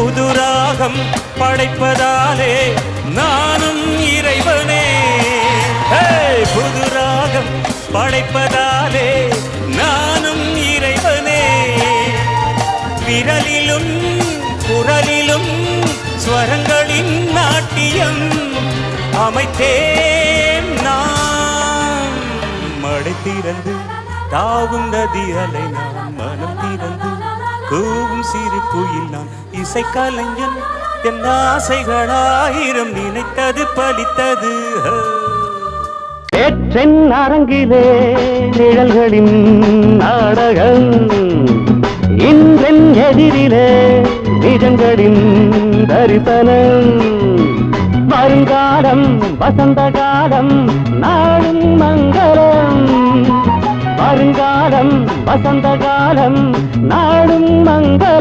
புது ராகம் படைப்பதாலே நானும் இறைவனே ஹே! புது ராகம் படைப்பதாலே நானும் இறைவனே விரலிலும் குரலிலும் ஸ்வரங்களின் நாட்டியம் அமைத்தேன் நான் மடை திறந்து தாவும் நதி அலை நான் மனம் திறந்து கூவும் சிறு குயில் நான் இசை கலைஞன். என் ஆசைகளாயிரம் நினைத்தது பலித்தது. ஏற்றென் அரங்கிலே நிழல்களின் நாடகம் இன்றென் எதிரிலே நிஜங்களின் தரிசனம் வருங்காலம் வசந்த காலம் காலம் வசந்த காலம் நாடும் மங்கள